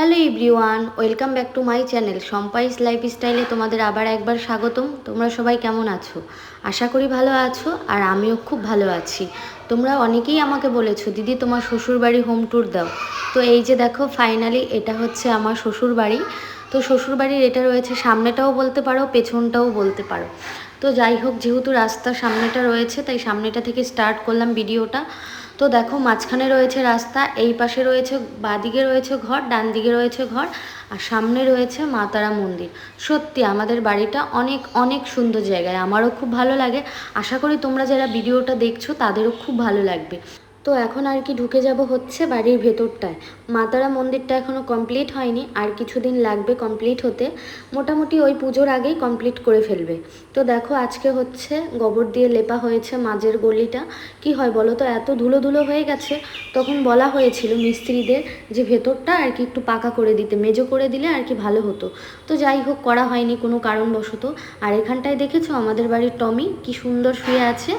Hello everyone, welcome back to my channel সম্পাইস লাইফস্টাইলে তোমাদের আবার একবার স্বাগতম। তোমরা সবাই কেমন আছো? আশা করি ভালো আছো আর আমিও খুব ভালো আছি। তোমরা অনেকেই আমাকে বলেছ, দিদি, তোমার শ্বশুরবাড়ি হোম ট্যুর দাও। তো এই যে দেখো, ফাইনালি এটা হচ্ছে আমার শ্বশুরবাড়ি। তো শ্বশুরবাড়ির এটা রয়েছে, সামনেটাও বলতে পারো, পেছনটাও বলতে পারো। তো যাই হোক, যেহেতু রাস্তা সামনেটা রয়েছে, তাই সামনেটা থেকে স্টার্ট করলাম ভিডিওটা। তো দেখো মাঝখানে রয়েছে রাস্তা, এই পাশে রয়েছে, বাদিকে রয়েছে ঘর, ডান দিকে রয়েছে ঘর আর সামনে রয়েছে মাতারা মন্দির। সত্যি আমাদের বাড়িটা অনেক অনেক সুন্দর জায়গায়। আমারও খুব ভালো লাগে। আশা করি তোমরা যারা ভিডিওটা দেখছ, তাদেরও খুব ভালো লাগবে। তো এখন আর কি ঢুকে যাব হচ্ছে বাড়ির ভেতরটায়। মাতারা মন্দিরটা এখনও কমপ্লিট হয়নি, আর কিছুদিন লাগবে কমপ্লিট হতে। মোটামুটি ওই পুজোর আগেই কমপ্লিট করে ফেলবে। তো দেখো আজকে হচ্ছে গোবর দিয়ে লেপা হয়েছে মাঝের গলিটা। কি হয় বলো তো, এত ধুলো ধুলো হয়ে গেছে। তখন বলা হয়েছিল মিস্ত্রিদের যে ভেতরটা আর কি একটু পাকা করে দিতে, মেজো করে দিলে আর কি ভালো হতো। তো যাই হোক, করা হয়নি কোনো কারণবশত। আর এখানটায় দেখেছ আমাদের বাড়ির টমি কি সুন্দর শুয়ে আছে।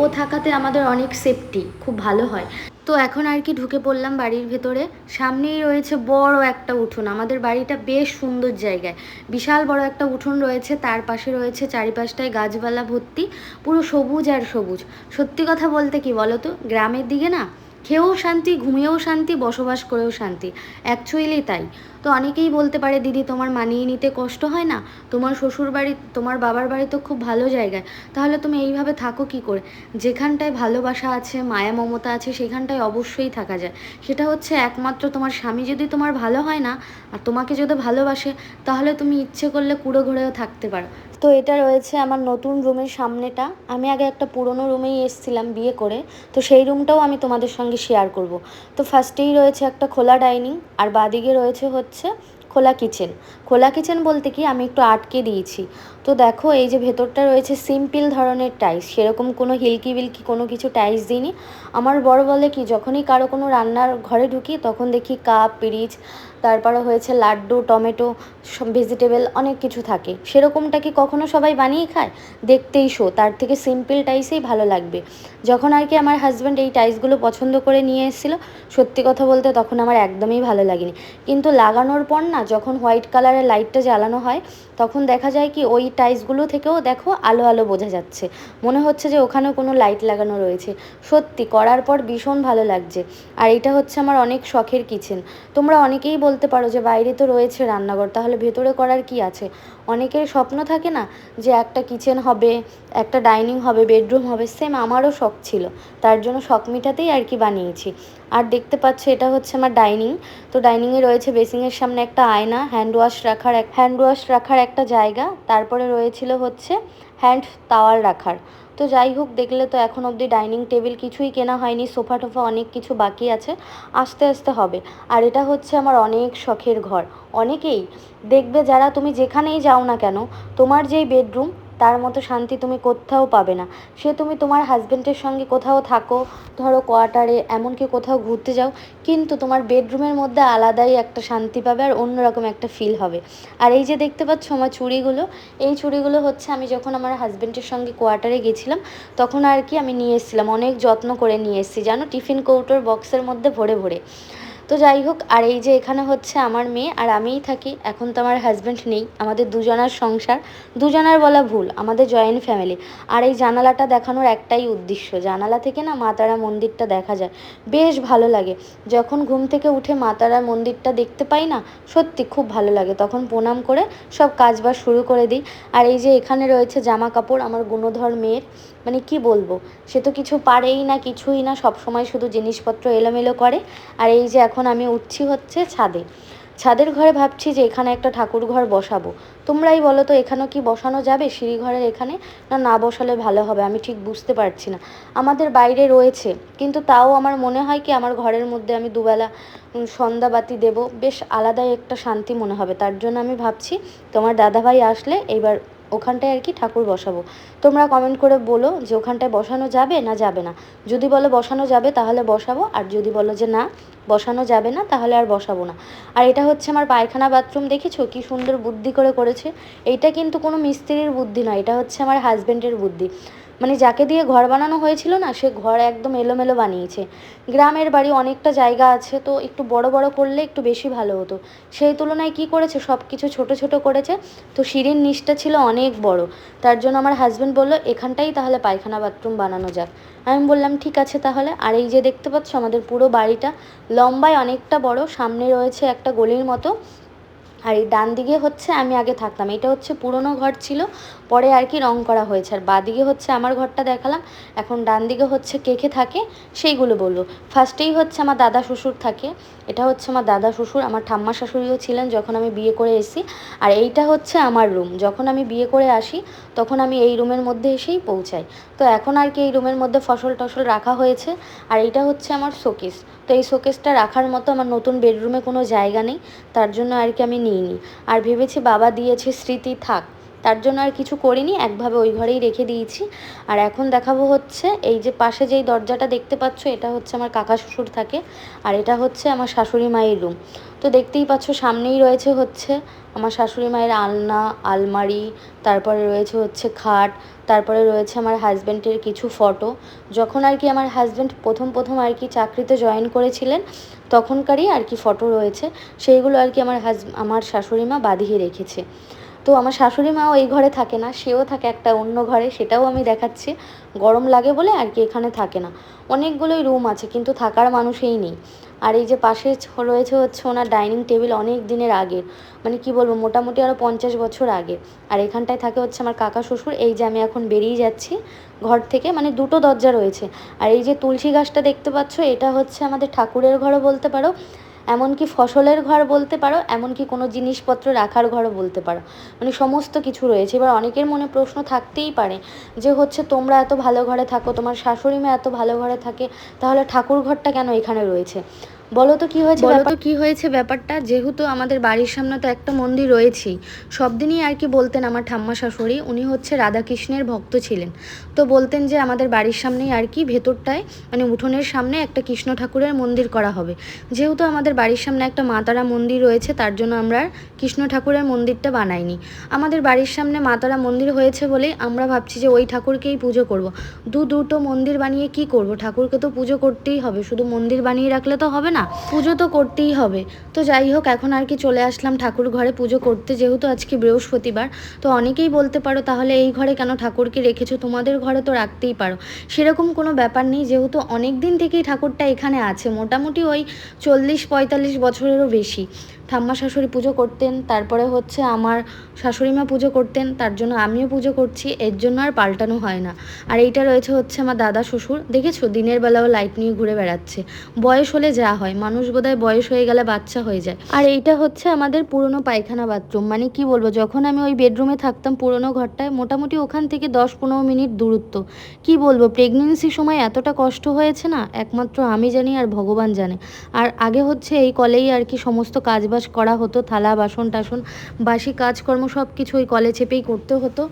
ও থাকাতে আমাদের অনেক সেফটি খুব ভালো হয়। তো এখন আর কি ঢুকে পড়লাম বাড়ির ভেতরে। সামনেই রয়েছে বড় একটা উঠোন, আমাদের বাড়িটা বেশ সুন্দর জায়গায়। বিশাল বড় একটা উঠোন রয়েছে, তার পাশে রয়েছে চারিপাশটায় গাছপালা ভর্তি, পুরো সবুজ আর সবুজ। সত্যি কথা বলতে কি বলো তো গ্রামের দিকে না খেয়েও শান্তি, ঘুমিয়েও শান্তি, বসবাস করেও শান্তি। অ্যাকচুয়ালি তাই। তো অনেকেই বলতে পারে, দিদি, তোমার মানিয়ে নিতে কষ্ট হয় না? তোমার শ্বশুর বাড়ি তোমার বাবার বাড়ি তো খুব ভালো জায়গায়। তাহলে তুমি এইভাবে থাকো কি করে? যেখানটায় ভালোবাসা আছে, মায়া, মমতা আছে, সেখানটায় অবশ্যই থাকা যায়। সেটা হচ্ছে একমাত্র তোমার স্বামী যদি তোমার ভালো হয় না, আর তোমাকে যদি ভালোবাসে, তাহলে তুমি ইচ্ছে করলে কুড়ো ঘুরেও থাকতে পারো। তো এটা রয়েছে আমার নতুন রুমের সামনেটা। আমি আগে একটা পুরনো রুমেই এসেছিলাম বিয়ে করে, তো সেই রুমটাও আমি তোমাদের সঙ্গে শেয়ার করব। তো ফার্স্টেই রয়েছে একটা খোলা ডাইনিং আর বাদিকে রয়েছে হচ্ছে খোলা কিচেন খোলা কিচেন বলতে কি, আমি একটু আটকে দিয়েছি। তো দেখো, এই যে ভেতরটা রয়েছে সিম্পল ধরনের টাইস সেরকম কোনো হিলকি বিলকি কোনো কিছু টাইস দিইনি। আমার বড় বলে কি, যখনই কারও কোনো রান্নার ঘরে ঢুকি, তখন দেখি কাপ পিরিচ তারপরে হয়েছে লাড্ডু, টমেটো ভেজিটেবল অনেক কিছু থাকে। সেরকমটা কি কখনো সবাই বানিয়ে খায়? দেখতেই শো, তার থেকে সিম্পল টাইসেই ভালো লাগবে। যখন আর কি আমার হাজব্যান্ড এই টাইসগুলো পছন্দ করে নিয়ে এসেছিল, সত্যি কথা বলতে তখন আমার একদমই ভালো লাগেনি। কিন্তু লাগানোর পর না, যখন হোয়াইট কালারের লাইটটা জ্বালানো হয়, তখন দেখা যায় কি ওই টাইসগুলো থেকেও দেখো আলো আলো বোঝা যাচ্ছে। মনে হচ্ছে যে ওখানেও কোনো লাইট লাগানো রয়েছে। সত্যি, করার পর ভীষণ ভালো লাগছে। আর এটা হচ্ছে আমার অনেক শখের কিচেন তোমরা অনেকেই বলতে পারো যে বাইরে তো রয়েছে রান্নাঘর, তাহলে ভেতরে করার কি আছে? অনেকের স্বপ্ন থাকে না যে একটা কিচেন হবে, একটা ডাইনিং হবে বেডরুম হবে সেম আমারও শখ ছিল। তার জন্য শখ মিটাতেই আর কি বানিয়েছি। আর দেখতে পাচ্ছ এটা হচ্ছে আমার ডাইনিং তো ডাইনিংয়ে রয়েছে বেসিংয়ের সামনে একটা আয়না হ্যান্ড ওয়াশ রাখার হ্যান্ড ওয়াশ রাখার একটা জায়গা, তারপরে রয়েছিল হচ্ছে হ্যান্ড তাওয়ার রাখার। তো যাই হোক, দেখলে তো এখন অবধি ডাইনিং টেবিল কিছুই কেনা হয়নি, সোফা টোফা অনেক কিছু বাকি আছে, আস্তে আস্তে হবে। আর এটা হচ্ছে আমার অনেক শখের ঘর। অনেকেই দেখবে যারা তুমি যেখানেই যাও না কেন, তোমার যেই বেডরুম তার মতো শান্তি তুমি কোথাও পাবে না। সে তুমি তোমার হাজব্যান্ডের সঙ্গে কোথাও থাকো, ধরো কোয়ার্টারে এমনকি কোথাও ঘুরতে যাও, কিন্তু তোমার বেডরুমের মধ্যে আলাদাই একটা শান্তি পাবে আর অন্যরকম একটা ফিল হবে। আর এই যে দেখতে পাচ্ছ আমার চুড়িগুলো, এই চুড়িগুলো হচ্ছে আমি যখন আমার হাজব্যান্ডের সঙ্গে কোয়ার্টারে গেছিলাম, তখন আর কি আমি নিয়ে এসেছিলাম, অনেক যত্ন করে নিয়ে এসেছি। জানো, টিফিন কৌটোর বক্সের মধ্যে ভরে ভরে। তো যাই হোক, আর এই যে এখানে হচ্ছে আমার মেয়ে আর আমিই থাকি। এখন তো আমার হাজব্যান্ড নেই, আমাদের দুজনার সংসার। দুজনার বলা ভুল, আমাদের জয়েন্ট ফ্যামিলি আর এই জানালাটা দেখানোর একটাই উদ্দেশ্য, জানালা থেকে না মাতারা মন্দিরটা দেখা যায়। বেশ ভালো লাগে। যখন ঘুম থেকে উঠে মাতারা মন্দিরটা দেখতে পাই না, সত্যি খুব ভালো লাগে। তখন প্রণাম করে সব কাজবাজ শুরু করে দিই। আর এই যে এখানে রয়েছে জামা কাপড়, আমার গুণধর মেয়ের। মানে কি বলব? সে তো কিছু পারেই না, কিছুই না সব সময় শুধু জিনিসপত্র এলোমেলো করে। আর এই যে আমি উঠছি হচ্ছে ছাদে। ছাদের ঘরে ভাবছি যে এখানে একটা ঠাকুর ঘর বসাবো। তোমরাই বলো তো এখানেও কি বসানো যাবে সিঁড়িঘরের এখানে? না না বসালে ভালো হবে, আমি ঠিক বুঝতে পারছি না। আমাদের বাইরে রয়েছে, কিন্তু তাও আমার মনে হয় কি আমার ঘরের মধ্যে আমি দুবেলা সন্ধ্যাবাতি দেব। বেশ আলাদাই একটা শান্তি মনে হবে। তার জন্য আমি ভাবছি, তোমার দাদাভাই আসলে এইবার ওখানটায় আর কি ঠাকুর বসাবো। তোমরা কমেন্ট করে বলো যে ওখানটায় বসানো যাবে না যাবে না। যদি বলো বসানো যাবে তাহলে বসাবো, আর যদি বলো যে না, বসানো যাবে না তাহলে আর বসাবো না। আর এটা হচ্ছে আমার পায়খানা বাথরুম দেখেছ? কি সুন্দর বুদ্ধি করে করেছে। এইটা কিন্তু কোনো মিস্ত্রির বুদ্ধি নয়, এটা হচ্ছে আমার হাজব্যান্ডের বুদ্ধি। মানে যাকে দিয়ে ঘর বানানো হয়েছিল না, সে ঘর একদম এলোমেলো বানিয়েছে। গ্রামের বাড়ি অনেকটা জায়গা আছে, তো একটু বড় বড় করলে একটু বেশি ভালো হতো। সেই তুলনায় কি করেছে? সব কিছু ছোট ছোট করেছে। তো সিঁড়ির নিচটা ছিল অনেক বড়। তার জন্য আমার হাজব্যান্ড বলল, এখানটাই তাহলে পায়খানা বাথরুম বানানো যাক। আমি বললাম, ঠিক আছে তাহলে। আর এই যে দেখতে পাচ্ছ, আমাদের পুরো বাড়িটা লম্বায় অনেকটা বড়, সামনে রয়েছে একটা গলির মতো। আর এই ডান দিকে হচ্ছে আমি আগে থাকতাম। এটা হচ্ছে পুরনো ঘর ছিল পরে আর কি রং করা হয়েছে। আর বাদিকে হচ্ছে আমার ঘরটা দেখালাম, এখন ডান দিকে হচ্ছে কে কে থাকে সেইগুলো বলব ফার্স্টেই হচ্ছে আমার দাদা শ্বশুর থাকে, এটা হচ্ছে আমার দাদা শ্বশুর, আমার ঠাম্মা শাশুড়িও ছিলেন যখন আমি বিয়ে করে এসি আর এইটা হচ্ছে আমার রুম যখন আমি বিয়ে করে আসি তখন আমি এই রুমের মধ্যে এসেই পৌঁছাই। তো এখন আর কি এই রুমের মধ্যে ফসল টসল রাখা হয়েছে, আর এইটা হচ্ছে আমার শোকেস তো এই শোকেসটা রাখার মতো আমার নতুন বেডরুমে কোনো জায়গা নেই, তার জন্য আর কি আমি নিইনি। আর ভেবেছি বাবা দিয়েছে স্মৃতি থাক তার জন্য আর কিছু করিনি, একভাবে ওই ঘরেই রেখে দিয়েছি। আর এখন দেখাবো হচ্ছে, এই যে পাশে যেই দরজাটা দেখতে পাচ্ছ, এটা হচ্ছে আমার কাকা শ্বশুর থাকে, আর এটা হচ্ছে আমার শাশুড়ি মায়ের রুম। তো দেখতেই পাচ্ছ, সামনেই রয়েছে হচ্ছে আমার শাশুড়ি মায়ের আলনা, আলমারি, তারপরে রয়েছে হচ্ছে খাট, তারপরে রয়েছে আমার হাজব্যান্ডের কিছু ফটো। যখন আর কি আমার হাজব্যান্ড প্রথম প্রথম আর কি চাকরিতে জয়েন করেছিলেন, তখনকারই আর কি ফটো রয়েছে, সেইগুলো আর কি আমার হাজ, আমার শাশুড়ি মা বাঁধিয়ে রেখেছে। তো আমার শাশুড়ি মাও এই ঘরে থাকে না, সেও থাকে একটা অন্য ঘরে, সেটাও আমি দেখাচ্ছি। গরম লাগে বলে আর কি এখানে থাকে না। অনেকগুলোই রুম আছে, কিন্তু থাকার মানুষই নেই। আর এই যে পাশে রয়েছে হচ্ছে ওনার ডাইনিং টেবিল অনেক দিনের আগের। মানে কি বলব, মোটামুটি আরও পঞ্চাশ বছর আগে। আর এখানটায় থাকে হচ্ছে আমার কাকা শ্বশুর, এই যে আমি এখন বেরিয়ে যাচ্ছি ঘর থেকে মানে দুটো দরজা রয়েছে। আর এই যে তুলসী গাছটা দেখতে পাচ্ছ, এটা হচ্ছে আমাদের ঠাকুরের ঘরও বলতে পারো। এমনকি ফসলের ঘর বলতে পারো, এমনকি কোনো জিনিসপত্র রাখার ঘরও বলতে পারো। মানে সমস্ত কিছু রয়েছে। এবার অনেকের মনে প্রশ্ন থাকতেই পারে যে, হচ্ছে তোমরা এত ভালো ঘরে থাকো, তোমার শাশুড়ি মা এত ভালো ঘরে থাকে, তাহলে ঠাকুর ঘরটা কেন এখানে রয়েছে? বলো তো কি হয়েছে বলো তো কি হয়েছে ব্যাপারটা? যেহেতু আমাদের বাড়ির সামনে তো একটা মন্দির রয়েছেই। সব দিনই আর কি বলতেন আমার ঠাম্মা শাশুড়ি উনি হচ্ছে রাধাকৃষ্ণের ভক্ত ছিলেন। তো বলতেন যে আমাদের বাড়ির সামনেই আর কি ভেতরটায় মানে উঠোনের সামনে একটা কৃষ্ণ ঠাকুরের মন্দির করা হবে। যেহেতু আমাদের বাড়ির সামনে একটা মাতারা মন্দির রয়েছে তার জন্য আমরা কৃষ্ণ ঠাকুরের মন্দিরটা বানাইনি। আমাদের বাড়ির সামনে মাতারা মন্দির হয়েছে বলেই আমরা ভাবছি যে ওই ঠাকুরকেই পুজো করব। দু দুটো মন্দির বানিয়ে কি করব? ঠাকুরকে তো পুজো করতেই হবে শুধু মন্দির বানিয়ে রাখলে তো হবে না। পুজো তো করতেই হবে। তো যাই হোক, এখন আর কি চলে আসলাম ঠাকুর ঘরে পুজো করতে। যেহেতু আজকে বৃহস্পতিবার, তো অনেকেই বলতে পারো তাহলে এই ঘরে কেন ঠাকুরকে রেখেছো? তোমাদের ঘরে তো রাখতেই পারো। সেরকম কোনো ব্যাপার নেই, যেহেতু অনেক দিন থেকেই ঠাকুরটা এখানে আছে, মোটামুটি ওই চল্লিশ পঁয়তাল্লিশ বছরেরও বেশি। ঠাম্মা শাশুড়ি পুজো করতেন, তারপরে হচ্ছে আমার শাশুড়ি মা পুজো করতেন, তার জন্য আমিও পুজো করছি, এর জন্য আর পাল্টানো হয় না। আর এইটা রয়েছে হচ্ছে আমার দাদা শ্বশুর, দেখেছ? দিনের বেলাও লাইট নিয়ে ঘুরে বেড়াচ্ছে। বয়স হলে যা হয়, মানুষ বোধহয় বয়স হয়ে গেলে বাচ্চা হয়ে যায়। আর এইটা হচ্ছে আমাদের পুরনো পায়খানা বাথরুম মানে কি বলব, যখন আমি ওই বেডরুমে থাকতাম পুরনো ঘরটায়, মোটামুটি ওখান থেকে দশ পনেরো মিনিট দূরত্ব। কি বলব প্রেগনেন্সির সময় এতটা কষ্ট হয়েছে না? একমাত্র আমি জানি আর ভগবান জানে। আর আগে হচ্ছে এই কলেই আর কি সমস্ত কাজবাজ করা হতো, থালা বাসন টাসন বাসি কাজকর্ম সব কিছু ওই কলে চেপেই করতে হতো।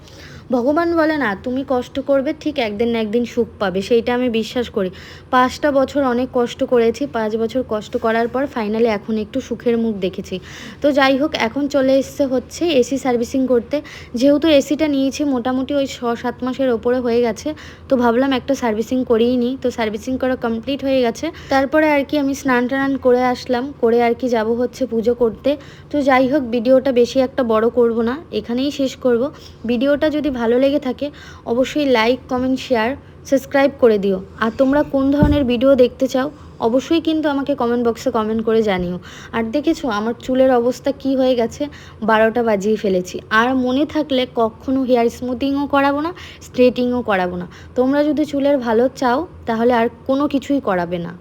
ভগবান বলে না, তুমি কষ্ট করবে, ঠিক একদিন না একদিন সুখ পাবে, সেইটা আমি বিশ্বাস করি। পাঁচটা বছর অনেক কষ্ট করেছি, পাঁচ বছর কষ্ট করার পর ফাইনালি এখন একটু সুখের মুখ দেখেছি। তো যাই হোক, এখন চলে এসছে হচ্ছে এসি সার্ভিসিং করতে। যেহেতু এসিটা নিয়েছি, মোটামুটি ওই ছ সাত মাসের ওপরে হয়ে গেছে। তো ভাবলাম একটা সার্ভিসিং করেই নিই তো সার্ভিসিং করা কমপ্লিট হয়ে গেছে। তারপরে আর কি আমি স্নান টান করে আসলাম, করে আর কি যাব হচ্ছে পুজো করতে। তো যাই হোক, ভিডিওটা বেশি একটা বড় করব না, এখানেই শেষ করব। ভিডিওটা যদি ভালো লেগে থাকে, অবশ্যই লাইক কমেন্ট শেয়ার সাবস্ক্রাইব করে দিও। আর তোমরা কোন ধরনের ভিডিও দেখতে চাও, অবশ্যই কিন্তু আমাকে কমেন্ট বক্সে কমেন্ট করে জানিও। আর দেখেছ, আমার চুলের অবস্থা কি হয়ে গেছে? বারোটা বাজিয়ে ফেলেছি। আর মনে থাকলে কখনো হেয়ার স্মুথিংও করাবো না স্ট্রেটিংও করাবো না। তোমরা যদি চুলের ভালো চাও, তাহলে আর কোনো কিছুই করাবে না।